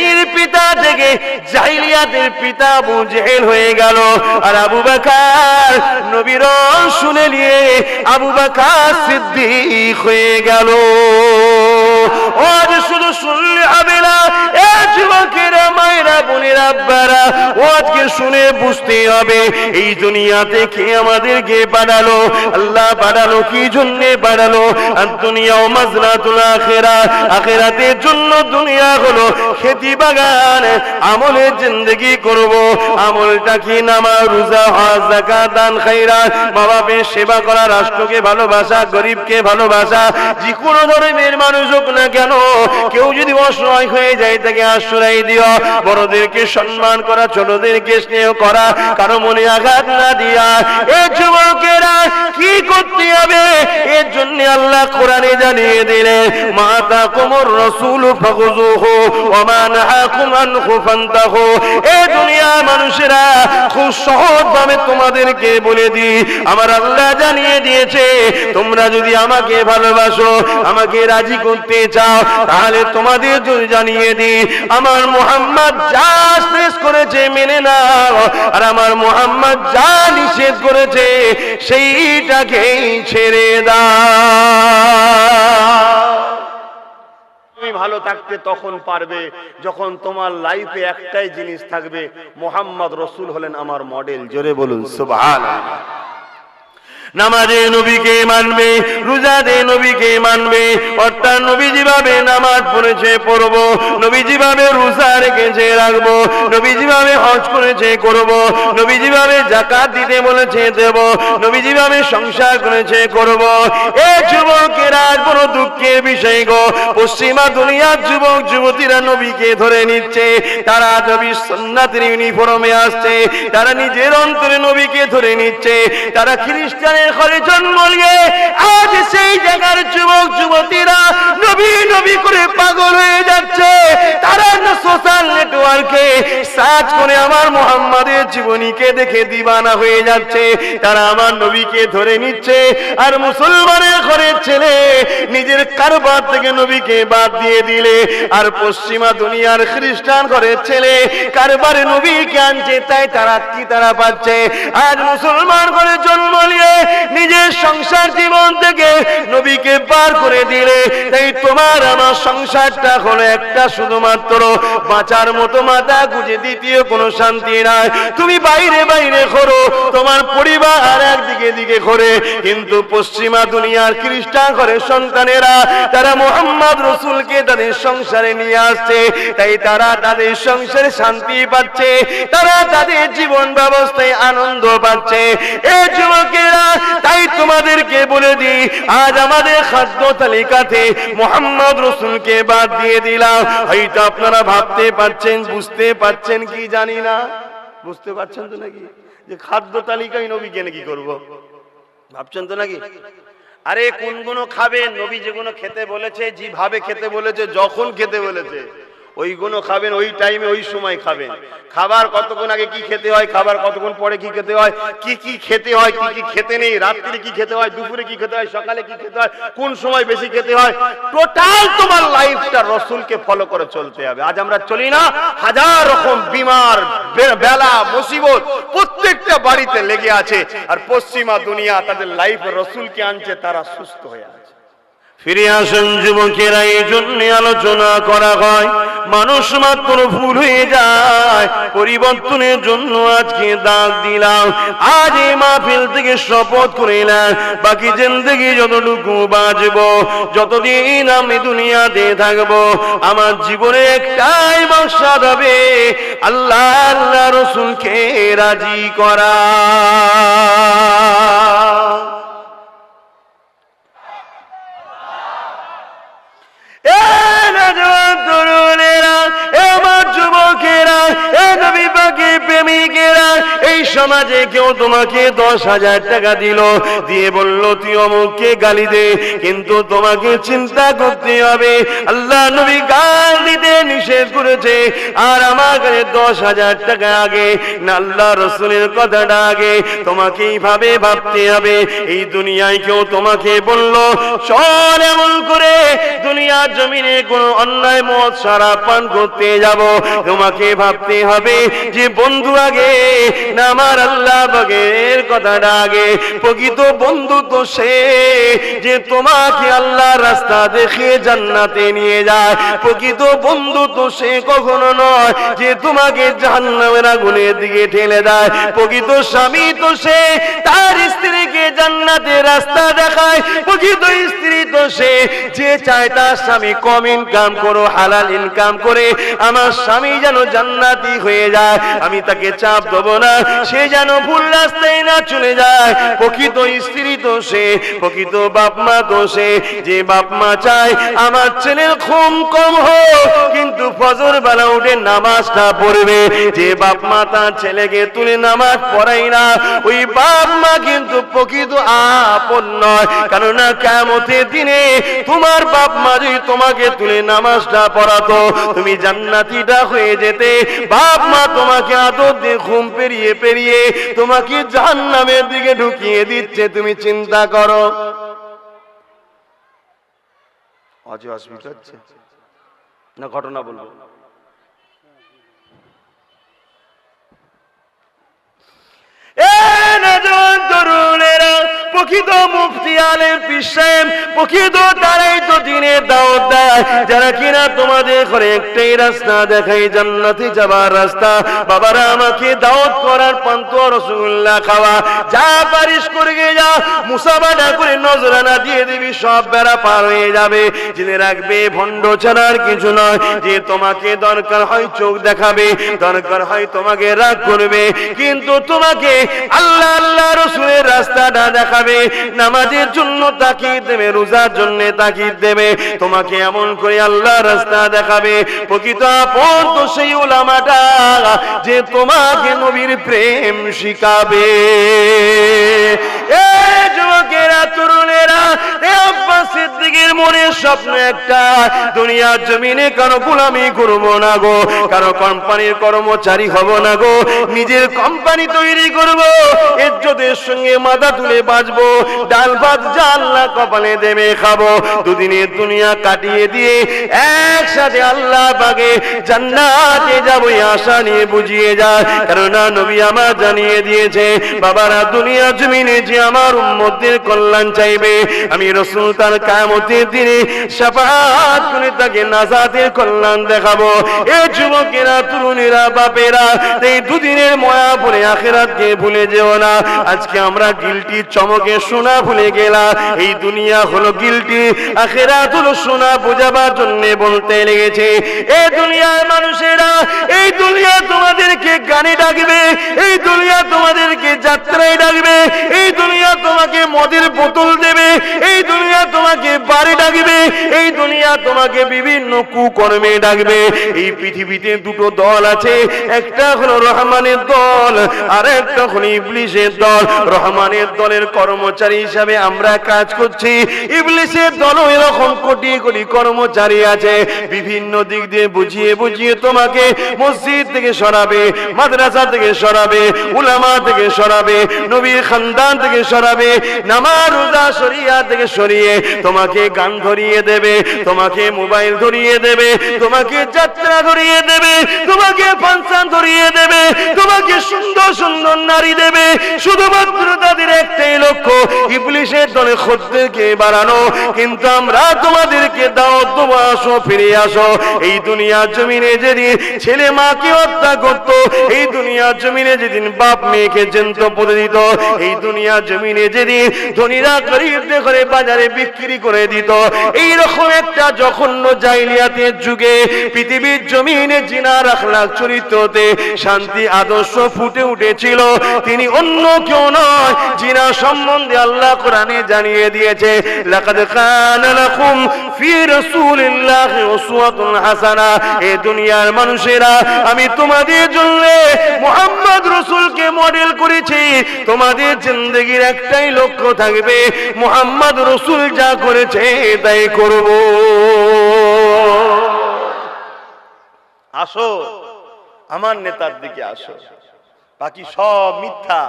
জ্ঞানীর পিতা থেকে জাহিলিয়াতের পিতা আবু হয়ে গেল। আর আবু বাকার নবীর শুনে নিয়ে আবু বাকার সিদ্ধি হয়ে গেল। আজ শুধু শুনলে হবে না যুবকেরা মায়েরা, বোনেরা, আব্বারা, ও আজকে শুনে বুঝতে হবে, এই আমাদেরকে বাড়ালো। আল্লাহ বাড়ালো কি জন্য বাড়ালো? আর দুনিয়া ও মাজরাতুল আখেরা, আখেরাতের জন্য দুনিয়া হলো খেতি বাগান, আমলের জিন্দগি করব। আমলটা কি নামা রোজা, হজ দান বাপের সেবা করা, রাষ্ট্রকে ভালোবাসা, গরিবকে ভালোবাসা, যে কোনো ধর্মের মানুষ হোক না কেন? কেউ যদি অসহায় হয়ে যায়, তাকে আশ্রয় দিও। বড়দেরকে সম্মান করা, ছোটদেরকে স্নেহ করা, কারও মনে আঘাত না দিয়া। এ যুবকেরা, কি করতে হবে? এর জন্য আল্লাহ কোরআনে জানিয়ে দিলে মাতা কোমর রসুল মানুষেরা, খুব সহজ ভাবে তোমাদেরকে বলে দি আমার আল্লাহ জানিয়ে দিয়েছে, তোমরা যদি আমাকে ভালোবাসো, আমাকে রাজি করতে চাও, তাহলে তোমাদের যদি জানিয়ে দি আমার মোহাম্মদ যা শেষ করেছে মেনে নাও, আর আমার মোহাম্মদ যা নিষেধ করেছে সেইটাকেই ছেড়ে দাও। তুমি ভালো থাকতে তখন পারবে, যখন তোমার লাইফে একটাই জিনিস থাকবে, মোহাম্মদ রসুল হলেন আমার মডেল জোরে বলুন নামাজে নবীকে মানবে, রোজাতে নবীকে মানবে, অর্থাৎ নবী যেভাবে নামাজ পড়েছে, পড়ব, নবী যেভাবে রোজা রেখেছে, রাখব, নবী যেভাবে হজ করেছে, করব, নবী যেভাবে জাকাত দিতে বলেছে, দেব, নবী যেভাবে সংসার করেছে, করব। এ যুবকেরা বড় দুঃখের বিষয় গো, পশ্চিমা দুনিয়ার যুবক, যুবতীরা নবীকে ধরে নিচ্ছে, তারা নবী সন্ন্যাতের ইউনিফর্মে আসছে, তারা নিজের অন্তরে নবীকে ধরে নিচ্ছে, তারা খ্রিস্টানের ঘরে জন্ম নিয়ে আজ সেই জায়গার যুবক, যুবতীরা নবী নবী করে পাগল হয়ে যাচ্ছে। তারা না সোশ্যাল নেটওয়ার্কে সার্চ করে আমার মোহাম্মদের জীবনীকে দেখে দিবানা হয়ে যাচ্ছে। তারা আমার নবীকে ধরে নিচ্ছে আর মুসলমানের ঘরের ছেলে নিজের কারবার থেকে নবীকে বাদ দিয়ে দিলে। আর পশ্চিমা দুনিয়ার খ্রিস্টান ঘরের ছেলে কারবারে নবীকে আনছে, তাই তারা কি তারা পাচ্ছে? আজ মুসলমান ঘরে জন্ম নিয়ে নিজের সংসার জীবন থেকে নবীকে পার করে দিলে, তাই তোমার আমার সংসারটা হলো একটা শুধুমাত্র বাঁচার মতো মাথা গুজে দ্বিতীয় কোনো শান্তি নাই। তুমি বাইরে বাইরে করো তোমার পরিবার একদিকে দিকে করে কিন্তু পশ্চিমা দুনিয়ার খ্রিস্টান ঘরের সন্তানেরা, তারা মোহাম্মদ রসুলকে তাদের সংসারে নিয়ে আসছে। তাই তারা তাদের সংসারে শান্তি পাচ্ছে। তারা তাদের জীবন ব্যবস্থায় আনন্দ পাচ্ছে। এ যুবকেরা, তাই তোমাদেরকে বলে দিই, আজ আমাদের খাদ্য তালিকাতে মোহাম্মদ রসুলকে বাদ দিয়ে দিলাম। হয়তো আপনারা ভাবতে পারছেন, বুঝতে পারছেন কি জানি না। বুঝতে পারছেন তো নাকি? যে খাদ্য তালিকায় নবী নবীকে নাকি করব? ভাবছেন তো নাকি? আরে কোন খাবে নবী যেগুলো খেতে বলেছে, যেভাবে খেতে বলেছে, যখন খেতে বলেছে। ওইগুলো খাবেন, ওই টাইমে ওই সময় খাবেন। খাবার কতক্ষণ আগে কি খেতে হয়, খাবার কতক্ষণ পরে কি খেতে হয়, কি কি খেতে হয়, কি কি খেতে নেই, রাত্রে কি খেতে হয়, দুপুরে কি খেতে হয়, সকালে কি খেতে হয়, কোন সময় বেশি খেতে হয় টোটাল তোমার লাইফটা রসুলকে ফলো করে চলতে হবে। আজ আমরা চলি না, হাজার রকম বিমার বেলা, মুসিবত প্রত্যেকটা বাড়িতে লেগে আছে। আর পশ্চিমা দুনিয়া তাদের লাইফ রসুলকে আনছে, তারা সুস্থ হয়ে আছে। ফিরে আসেন যুবকেরা, এই জন্য আলোচনা করা হয়। মানুষ মাত্র ভুল হয়ে যায়, পরিবর্তনের জন্য আজকে দাগ দিলাম। আজ এই মাহফিল থেকে শপথ করিলাম বাকি জিন্দগি যতটুকু বাঁচব, যতদিন আমি দুনিয়াতে থাকব, আমার জীবনে একটাই বাসা হবে, আল্লাহ আল্লাহ রসুলকে রাজি করা। সমাজে কেউ তোমাকে দশ হাজার টাকা দিল। দিয়ে বলল, তুই অমুককে গালি দে, কিন্তু তোমাকে চিন্তা করতে হবে। আল্লাহ নবী গাল দিতে নিষেধ করেছে। আর আমার কাছে দশ হাজার টাকা আগে, না আল্লাহ রসুলের কথাটা আগে। তোমাকে এইভাবে ভাবতে হবে। এই দুনিয়ায় কেউ তোমাকে বলল চল এমন করে দুনিয়ার জমিনে কোনো অন্যায় মত সারা পান করতে যাব। তোমাকে ভাবতে হবে যে বন্ধু আগে, না আল্লাহ বাগের কথাটা আগে। প্রকৃত বন্ধু তো সে যে তোমাকে আল্লাহ রাস্তা দেখে জান্নাতে নিয়ে যায়। প্রকৃত বন্ধু তো সে কখনো নয় যে তোমাকে জাহান্নামের আগুনের দিকে ঠেলে দেয়। প্রকৃত স্বামী তো সে তার স্ত্রীকে জান্নাতে রাস্তা দেখায়। প্রকৃত স্ত্রী তো সে যে চায় তার স্বামী কম ইনকাম করো, হালাল ইনকাম করে। আমার স্বামী যেন জান্নাতি হয়ে যায়। আমি তাকে চাপ দেবো না। সে যেন ভুল রাস্তায় না চলে যায়। প্রকৃত স্ত্রী তো সে, প্রকৃত বাপ মা তো সে। যে বাপ মা চায়, আমার ছেলের খুম কম হোক, কিন্তু ফজর বেলা উঠে নামাজটা পড়বে। যে বাপ মা তার ছেলেকে তুলে নামাজ পড়াই না, ওই বাপ মা কিন্তু প্রকৃত আপন নয়। কেননা কেমতের দিনে তোমার বাপ মা যদি তোমাকে তুলে নামাজটা পড়াতো, তুমি জান্নাতিটা হয়ে যেতে। বাপ মা তোমাকে আদর দিয়ে ঘুম পেরিয়ে পেরিয়ে তোমাকে জাহান্নামের দিকে ঢুকিয়ে দিচ্ছে তুমি চিন্তা করো। আজ অসুবিধা না ঘটনা বলব এ নজর তরুণেরা প্রকৃত মুফতি আলের পিসেম, প্রকৃত তারাই তো দিনের দাওয়াত দেয়। যারা কিনা তোমাদের ঘরে একটাই রাস্তা দেখাই জান্নাতে যাবার রাস্তা, বাবারা আমাকে দাওয়াত করার পান্ত রসগোল্লা খাওয়া। যা পারিস করে গিয়ে যা মুসাবাটা করে নজরানা দিয়ে দিবি, সব বেড়া পার হয়ে যাবে। জেনে রাখবে, ভণ্ড ছাড়ার কিছু নয়, যে তোমাকে দরকার হয় চোখ দেখাবে, দরকার হয় তোমাকে রাগ করবে। কিন্তু তোমাকে আল্লাহ আল্লাহ রসুলের রাস্তাটা দেখাবে। নামাজের জন্য তাকিদ দেবে, রোজার জন্য তাকিদ দেবে। তোমাকে এমন করে আল্লাহ রাস্তা দেখাবে। প্রকৃত আপন তো সেই ওলামাটা যে তোমাকে নবীর প্রেম শিখাবে। এ সিদ্দিকের মনে স্বপ্ন একটা। দুনিয়ার জমিনে কারও গোলামি করব না গো, কারও কোম্পানির কর্মচারী হব না গো, নিজের কোম্পানি তৈরি করব, ইজ্জতের সঙ্গে মাথা তুলে বাঁচবো, ডাল ভাত যা আল্লাহ কপালে দেবে খাব দুদিনের দুনিয়া কাটিয়ে দিয়ে একসাথে আল্লাহ পাকে জান্নাতে যাব আশা নিয়ে বুঝিয়ে যায় কেননা নবী আমার জানিয়ে দিয়েছে, বাবারা দুনিয়া জমিনে যে আমার উম্মতের কল্যাণ চাইবে, আমি রসুল তার দিনে সাফাত করে তাকে কল্যাণ দেখাবো। যুবকেরা, তরুণীরা, বাপেরা, এই দুদিনের ময়া পরে আখেরাতকে ভুলে যেও না। আজকে আমরা গিলটি চমকে শোনা ভুলে এই দুনিয়া হলো গিলটি। আখেরাত হলো শোনা বোঝাবার জন্য বলতে লেগেছে। এই দুনিয়ার মানুষেরা, এই দুনিয়া তোমাদেরকে গানে ডাকবে। এই দুনিয়া তোমাদেরকে যাত্রায় ডাকবে। এই দুনিয়া তোমাকে মদের বোতল দেবে। এই দুনিয়া তোমাকে বাড়ি ডাকবে, এই দুনিয়া তোমাকে বিভিন্ন কুকর্মে ডাকবে। এই পৃথিবীতে দুটো দল আছে, একটা হলো রহমানের দল, আর একটা হলো ইবলিশের দল। রহমানের দলের কর্মচারী হিসাবে আমরা কাজ করছি। ইবলিশের দলও এরকম কোটি কোটি কর্মচারী আছে। বিভিন্ন দিক দিয়ে বুঝিয়ে বুঝিয়ে তোমাকে মসজিদ থেকে সরাবে, মাদ্রাসা থেকে সরাবে, উলামা থেকে সরাবে, নবীর খানদান থেকে সরাবে, নামাজ রোজা সরিয়া থেকে সরিয়ে তোমাকে গান ধরিয়ে দেবে, তোমাকে মোবাইল ধরিয়ে দেবে, তোমাকে যাত্রা ধরিয়ে দেবে, তোমাকে ফাংশন ধরিয়ে দেবে, তোমাকে সুন্দর সুন্দর নারী দেবে। শুধুমাত্র তাদের একটাই লক্ষ্য, ইবলিশের দলে খদ্দেরকে বাড়ানো। কিন্তু আমরা তোমাদেরকে দাও দেবো, আসো, ফিরে আসো। এই দুনিয়ার জমিনে যেদিন ছেলে মাকে হত্যা করতো, এই দুনিয়ার জমিনে যেদিন বাপ মেয়েকে জেন্ত পদে দিত, এই দুনিয়ার জমিনে যেদিন ধনীরা গরিবদের ঘরে বাজারে বিক্রি করে দিত এই রকম একটা জঘন্য জাইলিয়াতের যুগে পৃথিবীর জমিনে জিনা রাখলাক চরিত্রতে শান্তি আদর্শ ফুটে উঠেছিল। তিনি অন্য কেউ নয়, জিনা সম্বন্ধে আল্লাহ কোরআনে জানিয়ে দিয়েছে, লাকাদ ফি উসওয়াতুন হাসানা। এ দুনিয়ার মানুষেরা, আমি তোমাদের জন্য মুহাম্মদ রাসূলকে মডেল করেছি। তোমাদের জিন্দগির একটাই লক্ষ্য থাকবে, মুহাম্মদ রাসূল যা করেছে তাই করব। আসো, আমার নেতার দিকে আসো। বাকি সব মিথ্যা,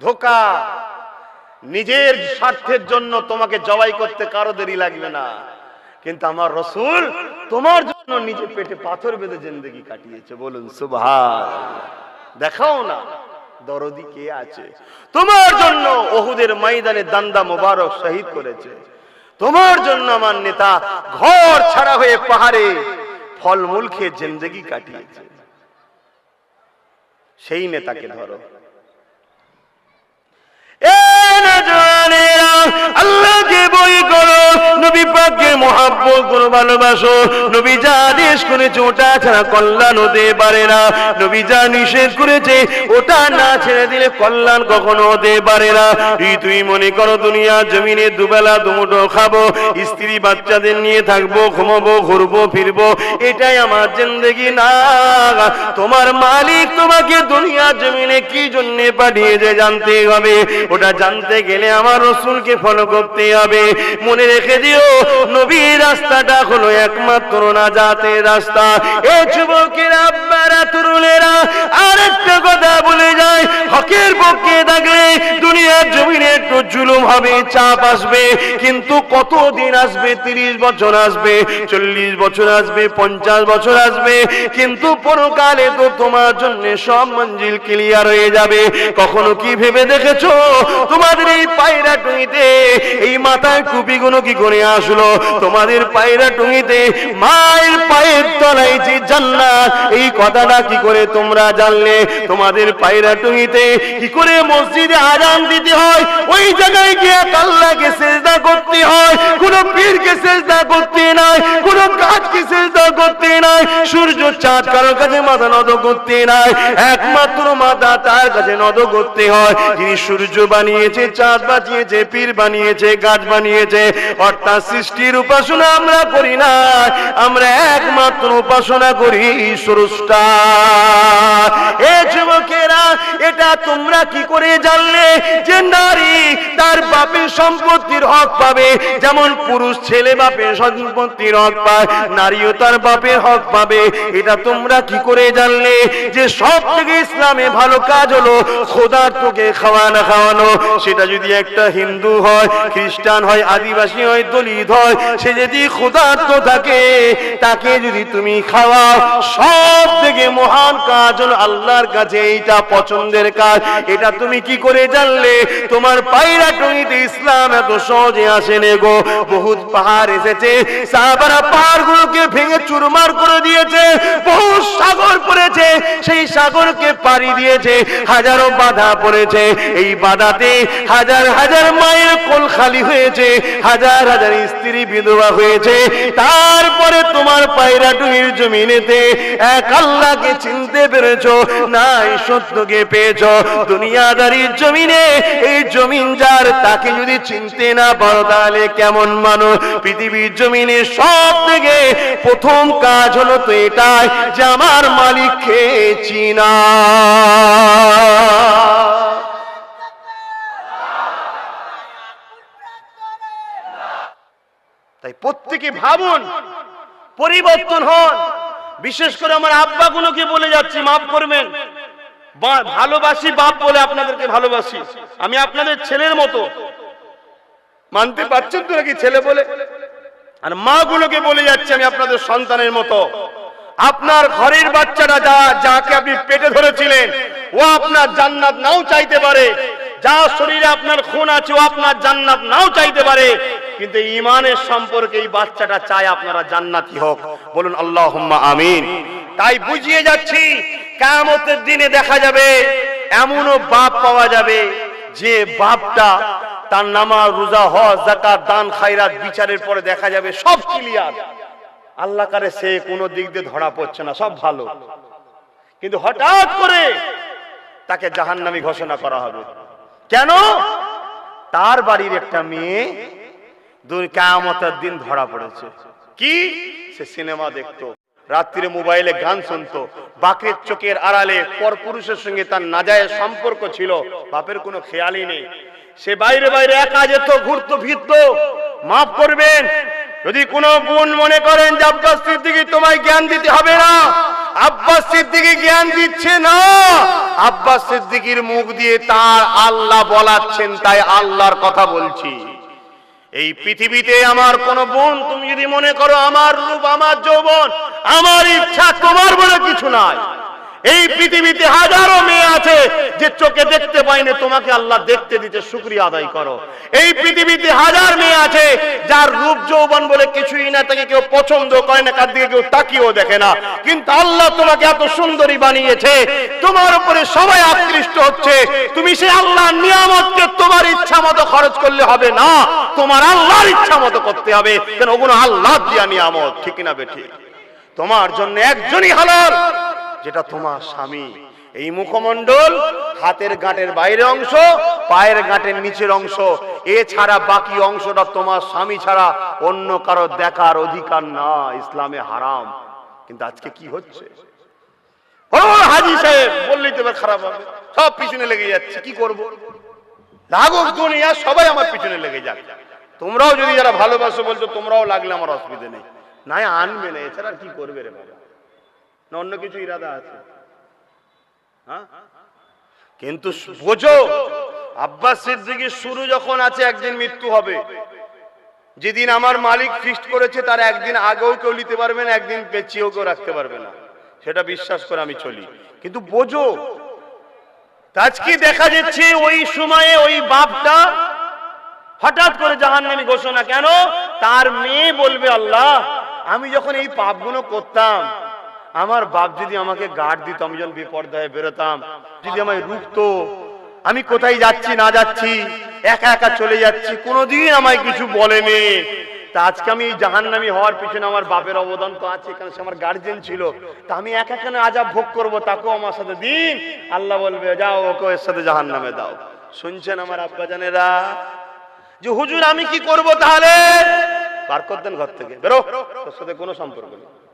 ধোকা। নিজের স্বার্থের জন্য তোমাকে জবাই করতে কারও দেরি লাগবে না। কিন্তু আমার রসুল তোমার জন্য নিজে পেটে পাথর বেঁধে জিন্দগি কাটিয়েছে। বলুন সুভাষ দেখাও না, দরদি কে আছে? তোমার জন্য ওহুদের ময়দানে দান্দা মোবারক শহীদ করেছে। তোমার জন্য আমার নেতা ঘর ছাড়া হয়ে পাহাড়ে ফলমূল খেয়ে জিন্দগি কাটিয়েছে। সেই নেতাকে ধরো। করো, ভালোবাসো। নবী যা আদেশ করেছে, ওটা ছাড়া কল্যাণ হতে পারে না। নবী যা নিষেধ করেছে, ওটা না ছেড়ে দিলে কল্যাণ কখনো হতে পারে না। তুই মনে করো, দুনিয়া জমিনে দুবেলা দুমুটো খাব, স্ত্রী বাচ্চাদের নিয়ে থাকব, ঘুমাবো, ঘুরবো, ফিরবো, এটাই আমার জিন্দগি না। তোমার মালিক তোমাকে দুনিয়া জমিনে কি জন্য পাঠিয়েছে জানতে হবে। ওটা জানতে গেলে আমার রসুলকে ফলো করতে হবে। মনে রেখে দিও, নবীর রাস্তাটা হলো একমাত্র না যাতে রাস্তা। এ যুবকেরা, আব্বারা, তরুণেরা, আরেকটা কথা বলে যায়, হকের পক্ষে থাকলে দুনিয়ার জমিনে একটু জুলুম হবে চাপ আসবে, কিন্তু কতদিন আসবে? তিরিশ বছর আসবে, চল্লিশ বছর আসবে, পঞ্চাশ বছর আসবে, কিন্তু পরকালে তো তোমার জন্য সব মঞ্জিল ক্লিয়ার হয়ে যাবে। কখনো কি ভেবে দেখেছ? তোমাদের এই পায়রা টুঙিতে এই মাথায় টুপিগুলো কি করে আসলো? তোমাদের পায়রা টুঙিতে মায়ের পায়ের তলায় যে জান্নাত, এই কথাটা কি করে তোমরা জানলে? তোমাদের পায়রা টুঙিতে কি করে মসজিদে আজান দিতে হয়? ওই জায়গায় গিয়ে আল্লাহকে সেজদা করতে হয়। কোন পীরকে সেজদা করতে নাই, কোন গাছকে সেজদা করতে নাই। সূর্য চাঁদ কারোর কাছে মাথা নত করতে নাই, একমাত্র মাথা তার কাছে নত করতে হয়। যিনি সূর্য বানিয়েছে, চাঁদ বানিয়েছে, পীর বানিয়েছে, গাছ বানিয়েছে, অর্থাৎ সৃষ্টির উপাসনা আমরা করি না। আমরা একমাত্র উপাসনা করি, স্রষ্টা। এ যুবকেরা, এটা তোমরা কি করে জানলে? যে নারী তার বাপের সম্পত্তির হক পাবে। যেমন পুরুষ ছেলে বাপের সম্পত্তির হক পায়, নারীও তার বাপের হক পাবে। এটা তোমরা কি করে জানলে? যে সব থেকে ইসলামে ভালো কাজ হলো খোদার তোকে খাওয়ানো খাওয়ানো। সেটা যদি একটা হিন্দু হয়, খ্রিস্টান হয়, আদিবাসী হয়, দলিত হয়, সে যদি ক্ষুধার্ত থাকে, তাকে যদি তুমি খাওয়াও, সব থেকে মহান কাজ হলো আল্লাহর কাছে এইটা পছন্দের কাজ। এটা তুমি কি করে জানলে? তোমার পায়রা টুঙিতে ইসলাম এত সহজে আসেনে গো। বহুত পাহাড় এসেছে, সাহাবারা পাহাড়গুলোকে ভেঙে চুরমার করে দিয়েছে বহু সাগর পড়েছে, সেই সাগরকে পাড়ি দিয়েছে, হাজারো বাধা পড়েছে। এই বাধাতে হাজার হাজার মায়ের কোল খালি হয়েছে, হাজার হাজার স্ত্রী বিধবা হয়েছে। তারপরে তোমার পায়রা টুহির জমিনেতে এক আল্লাহকে চিনতে পেরেছ, নাই সত্যকে পেয়েছ। দুনিয়াদারির জমিনে, এই জমিন যার তাকে যদি চিনতে না পারো, তাহলে কেমন মানুষ? পৃথিবীর জমিনে সব থেকে প্রথম কাজ হলো তো এটাই যে আমার মালিককে চিনা। প্রত্যেকে ভাবুন, পরিবর্তন হন। বিশেষ করে আমার আব্বা আব্বাগুলোকে বলে যাচ্ছি, মাফ করবেন। ভালোবাসি বাপ বলে আপনাদেরকে ভালোবাসি। আমি আপনাদের ছেলের মতো। মানতে পারছেন তো নাকি ছেলে বলে? আর মা গুলোকে বলে যাচ্ছি আমি আপনাদের সন্তানের মতো। আপনার ঘরের বাচ্চাটা যা, যাকে আপনি পেটে ধরেছিলেন, ও আপনার জান্নাত নাও চাইতে পারে। যা শরীরে আপনার খুন আছে, ও আপনার জান্নাত নাও চাইতে পারে। কিন্তু ইমানের সম্পর্কে এই বাচ্চাটা চায় আপনারা জান্নাতি হোক। বলুন আল্লাহ আমিন। তাই বুঝিয়ে যাচ্ছি কেমতের দিনে দেখা যাবে, এমনও বাপ পাওয়া যাবে, যে বাপটা তার নামাজ, রোজা, হজ জাকাত দান, খায়রাত, বিচারের পরে দেখা যাবে সব ক্লিয়ার। আল্লাহ কারে সে কোনো দিক দিয়ে ধরা পড়ছে না, সব ভালো। কিন্তু হঠাৎ করে তাকে জাহান্নামী ঘোষণা করা হবে। কেন? তার বাড়ির একটা মেয়ে কায়ামতের দিন ধরা পড়েছে। কি? সে সিনেমা দেখতো। রাত্রিরে মোবাইলে গান বাকের চোখের আড়ালে পরপুরুষের সঙ্গে তার নাজায়ের সম্পর্ক ছিল। বাপের কোনো খেয়ালই নেই। সে বাইরে বাইরে একা যেত, ঘুরতো মাফ করবেন, যদি কোনো বোন মনে করেন যে, আব্বাস সিদ্দিকি, তোমায় জ্ঞান দিতে হবে না। আব্বাস সিদ্দিকি জ্ঞান দিচ্ছে না। আব্বাস সিদ্দিকির মুখ দিয়ে তার আল্লাহ বলাচ্ছেন, তাই আল্লাহর কথা বলছি। এই পৃথিবীতে আমার কোন বোন, তুমি যদি মনে করো আমার রূপ, আমার যৌবন, আমার ইচ্ছা, তোমার বলে কিছু নাই। এই পৃথিবীতে হাজারো মেয়ে আছে যে চোখে দেখতে পাইনি তোমাকে আল্লাহ দেখতে দিতে শুক্রিয়া আদায় করো। এই পৃথিবীতে হাজার মেয়ে আছে যার রূপ যৌবন বলে কিছুই না, তাকে কেউ পছন্দ করে না, কার দিকে কেউ তাকিয়েও দেখে না। কিন্তু আল্লাহ তোমাকে এত সুন্দরী বানিয়েছে, তোমার উপরে সবাই আকৃষ্ট হচ্ছে। তুমি সেই আল্লাহর নিয়ামতকে তোমার ইচ্ছা মতো খরচ করলে হবে না, তোমার আল্লাহর ইচ্ছা মতো করতে হবে। কেন? ওগুলো আল্লাহ দিয়া নিয়ামত, ঠিক না বেঠি তোমার জন্য একজনই হালাল। যেটা তোমার স্বামী। এই মুখমণ্ডল হাতের গাঁটের বাইরের অংশ, পায়ের গাঁটের নিচের অংশ। এছাড়া বাকি অংশটা তোমার স্বামী ছাড়া অন্য কারও দেখার অধিকার না, ইসলামে হারাম। কিন্তু আজকে কি হচ্ছে? হাজি সাহেব, বললেই তো এবার খারাপ হবে। সব পিছনে লেগে যাচ্ছে, কি করব? লাগুক দুনিয়া, সবাই আমার পিছনে লেগে যাক। তোমরাও যদি যারা ভালোবাসো বলছো, তোমরাও লাগলে আমার অসুবিধা নেই। নাই আনবে না, এছাড়া কি করবে রে বাবা? না অন্য কিছু ইরাদা আছে? হ্যাঁ? কিন্তু বোঝো, আব্বাস সিদ্দিকির শুরু যখন আছে, একদিন মৃত্যু হবে। যেদিন আমার মালিক ফিক্সড করেছে, তার একদিন আগেও কেউ নিতে পারবে না, একদিন পেঁচিয়েও কেউ রাখতে পারবে না। সেটা বিশ্বাস করে আমি চলি। কিন্তু বোঝো আজকে দেখা যাচ্ছে, ওই সময়ে ওই বাপটা হঠাৎ করে জাহান্নামী ঘোষণা, কেন? তার মেয়ে বলবে, আল্লাহ, আমি যখন এই পাপগুলো করতাম আমার বাপ যদি আমাকে গার্ড দিত, আমি যখন বিপর্দায় বেরোতাম, যদি আমায় রুখতো, আমি কোথায় যাচ্ছি, না যাচ্ছি, একা একা চলে যাচ্ছি, কোনোদিন আমায় কিছু বলেনি। আজকে আমি জাহান্নামী হওয়ার পিছনে আমার বাপের অবদান তো আছে, কারণ সে আমার গার্জেন ছিল। তা আমি একা কেন আজাব ভোগ করব, তাকেও আমার সাথে দিন। আল্লাহ বলবে, যাও, ওকে এর সাথে জাহান্নামে দাও। শুনছেন আমার আব্বাজানেরা? যে, হুজুর, আমি কি করব তাহলে? বার কর দেন ঘর থেকে। বেরো। তোর সাথে কোনো সম্পর্ক নেই।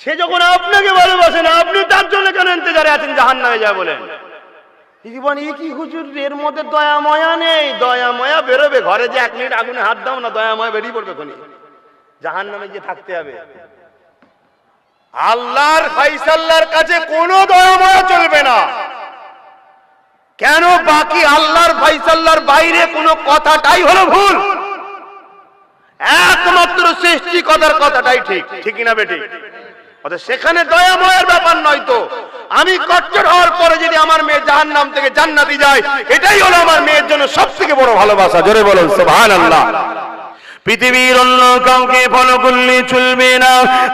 সে যখন আপনাকে ভালোবাসে না, আপনি তার জন্য কেন ইন্তজারে আছেন? জাহান নামে যায় বলেন। জীবন এই কি হুজুর, এর মধ্যে দয়া, ময়া নেই। দয়া, ময়া বেরোবে ঘরে যে এক মিনিট আগুনে হাত দাও না, দয়া, ময়া বেরিয়ে পড়বে কোনি? জাহান নামে যে থাকতে হবে। আল্লাহর ফাইসাল্লার কাছে কোনো দয়া, ময়া চলবে না। কেন বাকি আল্লাহর ফাইসাল্লার বাইরে কোনো কথাটাই হলো ভুল? একমাত্র সৃষ্টি কথার কথাটাই ঠিক। ঠিক না বেটি অতএব সেখানে দয়াময়ের ব্যাপার নয় তো। আমি কচ্চর হওয়ার পরে যদি আমার মেয়ে জাহান নাম থেকে জান্নাতি যায়, এটাই হলো আমার মেয়ের জন্য সব থেকে বড় ভালোবাসা। জোরে বলুন সুবহান আল্লাহ পৃথিবীর অন্য কাউকে ফলো করলে চলবে না।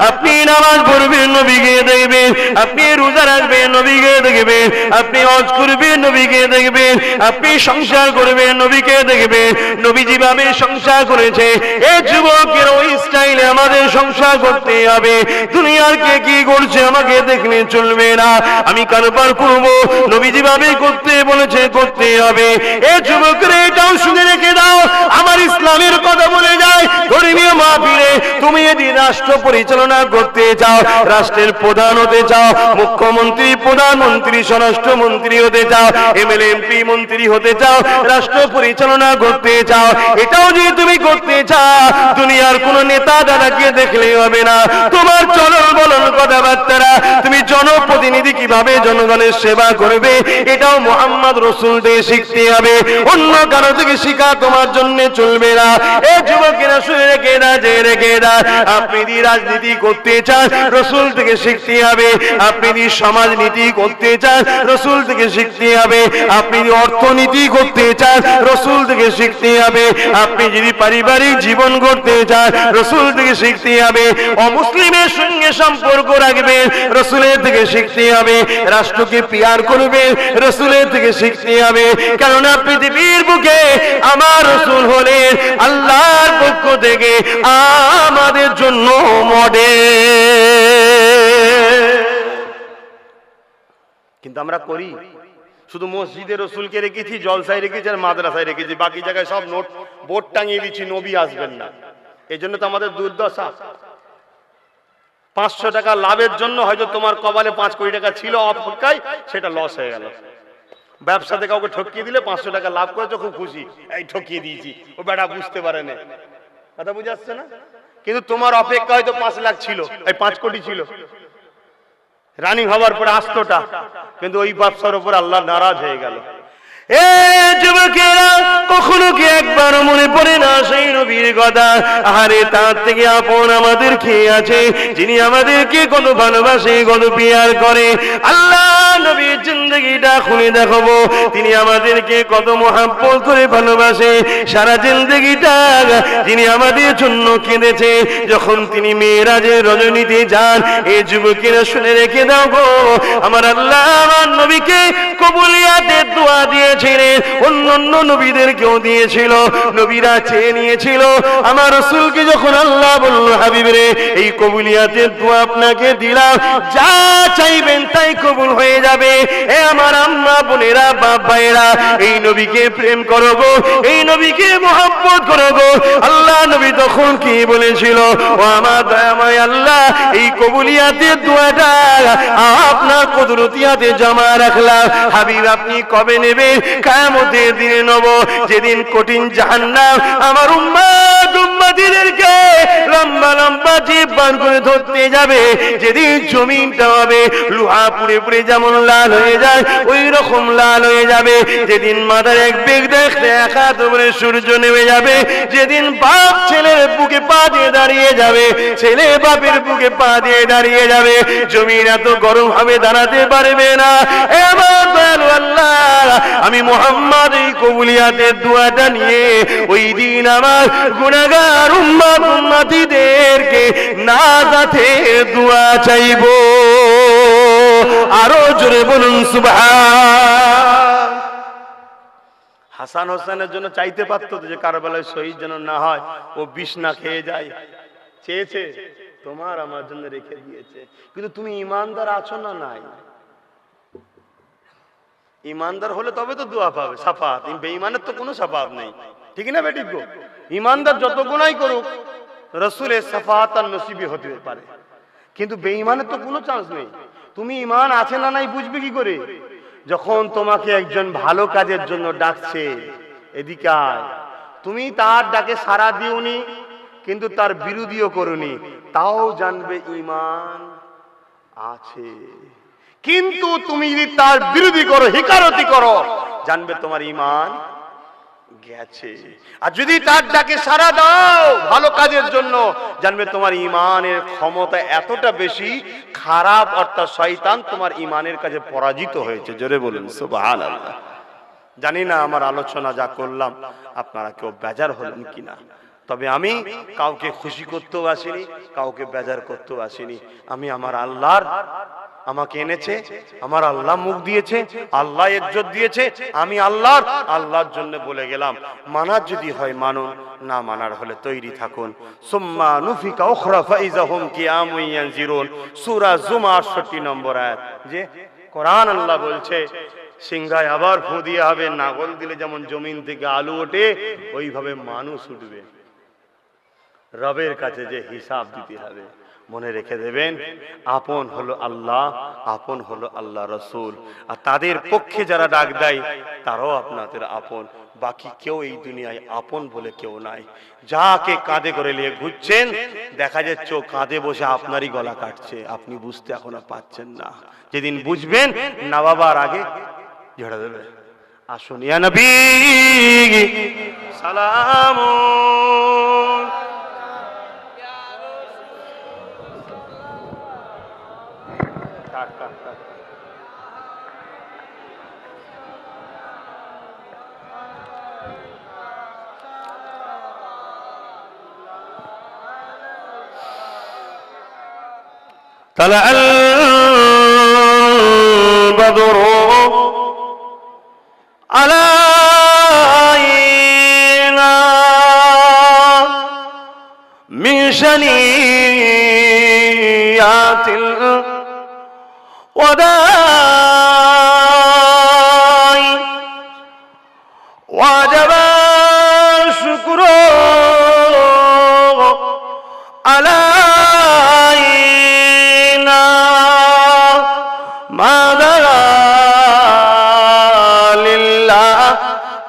আপনি নামাজ পড়বেন, নবীকে দেখবেন। আপনি রোজা রাখবেন, নবীকে দেখবেন। আপনি হজ করবেন, নবীকে দেখবেন। আপনি সংসার করবেন, নবীকে দেখবেন। নবী যেভাবে সংসার করেছে। এই যুবকের ওই স্টাইলে আমাদের সংসার করতে হবে। দুনিয়ার কে কি করছে আমাকে দেখলে চলবে না। আমি কারবার করব। নবী যেভাবে করতে বলেছে, করতে হবে। এ যুবকের এটাও শুনে রেখে দাও। আমার ইসলামের কথা বলে যায়। ধর্মীয় মাহফিলে তুমি যদি রাষ্ট্র পরিচালনা করতে চাও, রাষ্ট্রের প্রধান হতে চাও, মুখ্যমন্ত্রী, প্রধানমন্ত্রী, স্বরাষ্ট্রমন্ত্রী হতে চাও, এমএলএ, এমপি মন্ত্রী হতে চাও, রাষ্ট্র পরিচালনা করতে চাও, এটাও যদি তুমি করতে চাও, দুনিয়ার কোন নেতা দাদাকে দেখলে হবে না। তোমার চলন বলন কথাবার্তারা তুমি জনপ্রতিনিধি কীভাবে জনগণের সেবা করবে, এটাও মোহাম্মদ রসুল দিয়ে শিখতে হবে। অন্য কারও থেকে শিখা তোমার জন্য চলবে না। এ fucking শুনে রেখে না, যে রেখে না। আপনি যদি রাজনীতি করতে চান, রসুল থেকে শিখতে হবে। আপনি যদি করতে চান, রসুল থেকে শিখতে হবে। আপনি যদি অর্থনীতি করতে চান, রসুল থেকে শিখতে হবে। আপনি যদি পারিবারিক জীবন করতে চান, রসুল থেকে শিখতে হবে। অমুসলিমের সঙ্গে সম্পর্ক রাখবেন, রসুলের থেকে শিখতে হবে। রাষ্ট্রকে পিয়ার করবে রসুলের থেকে শিখতে হবে। কেননা পৃথিবীর বুকে আমার রসুল হলেন আল্লাহর পক্ষ থেকে আমাদের জন্য মডেল কিন্তু আমরা করি। শুধু মসজিদে রসুলকে রেখেছি, জলসায় রেখেছি আর মাদ্রাসায় রেখেছি। বাকি জায়গায় সব নোট, বোর্ড টাঙিয়ে দিচ্ছি, নবী আসবেন না। এই জন্য তো আমাদের দুর্দশা। পাঁচশো টাকা লাভের জন্য হয়তো তোমার কপালে পাঁচ কোটি টাকা ছিল অপেক্ষায়, সেটা লস হয়ে গেল। ব্যবসাতে কাউকে ঠকিয়ে দিলে পাঁচশো টাকা লাভ করেছ, খুব খুশি। এই ঠকিয়ে দিয়েছি। ও বেটা বুঝতে পারে না। কথা বুঝে আসছে না? কিন্তু তোমার অপেক্ষা হয়তো পাঁচ লাখ ছিল, এই পাঁচ কোটি ছিল। রানিং হওয়ার পরে আসতোটা, কিন্তু ওই ব্যবসার উপর আল্লাহ নারাজ হয়ে গেল। কখনো কি একবার মনে পড়ে না সেই নবীর কথা? আরে তার থেকে আপন আমাদের খেয়ে আছে যিনি আমাদেরকে ভালোবাসে পিয়ার করে? আল্লাহ নবীর জিন্দগিটা খুলে দেখাবো। তিনি আমাদেরকে কত করে ভালোবাসে। সারা জিন্দগিটা যিনি আমাদের জন্য কেঁদেছে। যখন তিনি মেয়েরাজের রজনীতে যান এই যুবকেরা শুনে রেখে দাও আমার আল্লাহ আমার নবীকে কবুলিয়াতের দোয়া দিয়েছিলেন un অন্য নবীদেরকেও দিয়েছিল, নবীরা চেয়ে নিয়েছিল। আমার রসুলকে যখন আল্লাহ বলল, হাবিব রে, এই কবুলিয়াতের দোয়া আপনাকে দিলাম, যা চাইবেন তাই কবুল হয়ে যাবে। এ আমার আম্মা, বোনেরা, বাপ ভাইয়েরা, এই নবীকে প্রেম করো গো, এই নবীকে মহব্বত করো গো। আল্লাহ নবী তখন কি বলেছিল, ও আমার দয়াময় আল্লাহ, এই কবুলিয়াতের দোয়াটা আপনার কুদরতিয়াতে জমা রাখলাম। হাবিব, আপনি কবে নেবে কায়ামতের দিনে নেব। যেদিন কঠিন জাহান্নাম আমার উম্মা উম্মাদিদেরকে লম্বা লম্বা জিপ বার করে ধরতে যাবে। যেদিন জমিনটা হবে লোহা পুড়ে পুড়ে যেমন লাল হয়ে যায়, ওই রকম লাল হয়ে যাবে। যেদিন মাথার এক বেগ দেখতে এক উপরে সূর্য নেমে যাবে। যেদিন বাপ ছেলের বুকে পা দিয়ে দাঁড়িয়ে যাবে, ছেলে বাপের বুকে পা দিয়ে দাঁড়িয়ে যাবে। জমিন এত গরম হবে, দাঁড়াতে পারবে না। এ আমার দয়ালু আল্লাহ। আমি মোহাম্মদ এই কবুলিয়াতের দোয়াটা নিয়ে ওই দিন আমার গুণাগার উম্মাদ উম্মাতিদেরকে না যাতে দোয়া চাইব। আরও জোরে বলুন, সুবহান। হাসান হোসেনের জন্য চাইতে পারতো যে কারবালায় শহীদ যেন না হয়, ও বিষ না খেয়ে যায়। চেয়েছে, তোমার আমার জন্য রেখে দিয়েছে। কিন্তু তুমি ইমানদার আছো না নাই? ইমানদার হলে তবে তো দোয়া পাবে, সাফাত। বেঈমানের তো কোনো সাফাত নেই। ঠিক না বেটি গো? ইমানদার যত গুণাই করুক, রসুলের সাফাত আর নসিবি হতে পারে। কিন্তু বেঈমানের তো কোনো চান্স নেই। তুমি ইমান আছে না নাই বুঝবে কি করে? যখন তোমাকে একজন ভালো কাজের জন্য ডাকছে, এদিকে তুমি তার ডাকে সারা দিওনি, কিন্তু তার বিরোধীও করনি। তাও জানবে ইমান আছে। কিন্তু তুমি যদি তার বিরোধী করো, হিকারতি করো, জানবে তোমার ইমান গেছে। আর যদি তার ডাকে সারা দাও ভালো কাজের জন্য, জানবে তোমার ইমানের ক্ষমতা এতটা বেশি খারাপ, অর্থাৎ শয়তান তোমার ইমানের কাছে পরাজিত হয়েছে। জোরে বলুন, সুবহানাল্লাহ। জানি না আমার আলোচনা যা করলাম, আপনারা কেউ বেজার হলেন কিনা। তবে আমি কাউকে খুশি করতেও আসিনি, কাউকে বেজার করতেও আসিনি। আমি আমার আল্লাহর আমাকে এনেছে, আমার আল্লাহ মুখ দিয়েছে, আল্লাহ ইজ্জত দিয়েছে, আমি আল্লাহর আল্লাহর জন্য বলে গেলাম। মানার যদি হয় মানুন, না মানার হলে তৈরি থাকুন। সুম্মা নুফিকা উখরা ফাইজাহুম কিয়ামুন ইয়ানজিরুন। সূরা জুমা 68 নম্বর আয়াত। যে কোরআন আল্লাহ বলছে, সিংহায় আবার ফু দিয়ে হবে, নাগল দিলে যেমন জমিন থেকে আলু ওঠে, ওইভাবে মানুষ উঠবে। রবের কাছে যে হিসাব দিতে হবে। মনে রেখে দেবেন, আপন হলো আল্লাহ, আপন হলো আল্লাহ রসুল। আর তাদের পক্ষে যারা ডাক দেয়, তারাও আপনাদের আপন। বাকি কেউ এই দুনিয়ায় আপন বলে কেউ নাই। যাকে কাঁধে করে নিয়ে ঘুরছেন, দেখা যাচ্ছে ও কাঁধে বসে আপনারই গলা কাটছে। আপনি বুঝতে এখনও পাচ্ছেন না। যেদিন বুঝবেন না বাবার আগে ঝেড়ে দেবে। আসুন, ইয়া নবী, সালাম فلأن بذروا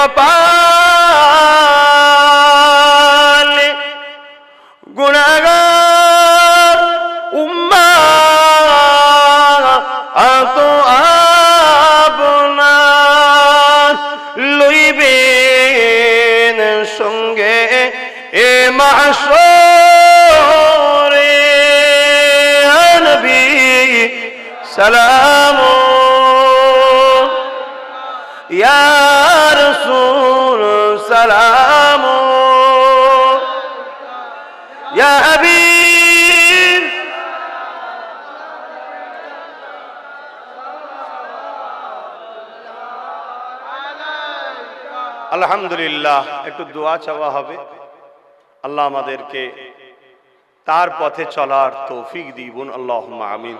কপালে গুণাগার উম্মা আত আপনার লইবেন সঙ্গে এ মাসরে নবী সালাম। ইয়া রাসূল সালাম يا حبيب আলহামদুলিল্লাহ একটু দোয়া চাওয়া হবে আল্লাহ আমাদেরকে তার পথে চলার তৌফিক দিবুন আল্লাহ আমিন